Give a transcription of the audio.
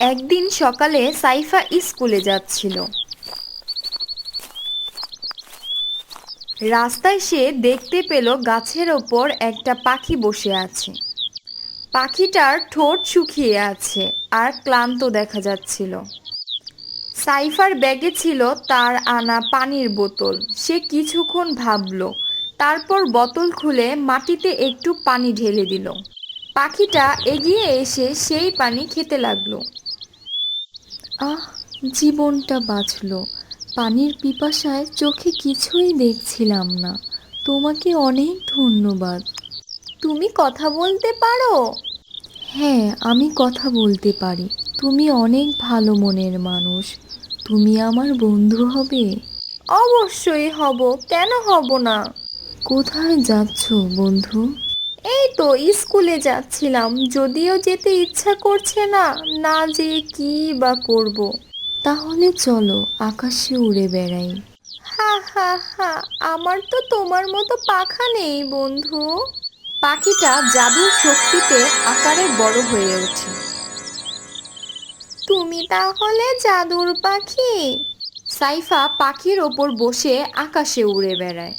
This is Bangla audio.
একদিন সকালে সাইফা স্কুলে যাচ্ছিল। রাস্তায় সে দেখতে পেল গাছের ওপর একটা পাখি বসে আছে। পাখিটার ঠোঁট শুকিয়ে আছে আর ক্লান্ত দেখা যাচ্ছিল। সাইফার ব্যাগে ছিল তার আনা পানির বোতল। সে কিছুক্ষণ ভাবল, তারপর বোতল খুলে মাটিতে একটু পানি ঢেলে দিল। পাখিটা এগিয়ে এসে সেই পানি খেতে লাগল। আহ, জীবনটা বাঁচলো। পানির পিপাসায় চোখে কিছুই দেখছিলাম না। তোমাকে অনেক ধন্যবাদ। তুমি কথা বলতে পারো? হ্যাঁ আমি কথা বলতে পারি। তুমি অনেক ভালো মনের মানুষ। তুমি আমার বন্ধু হবে? অবশ্যই হব। কেন হব না? কোথায় যাচ্ছ বন্ধু? এই তো স্কুলে যাচ্ছিলাম, যদিও যেতে ইচ্ছা করছে না না যে কি বা করব। তাহলে চলো, আকাশে উড়ে বেড়াই। হা হা হা, আমার তো তোমার মতো পাখা নেই বন্ধু। পাখিটা জাদুর শক্তিতে আকারে বড় হয়ে ওঠে। তুমি তাহলে জাদুর পাখি? সাইফা পাখির ওপর বসে আকাশে উড়ে বেড়ায়।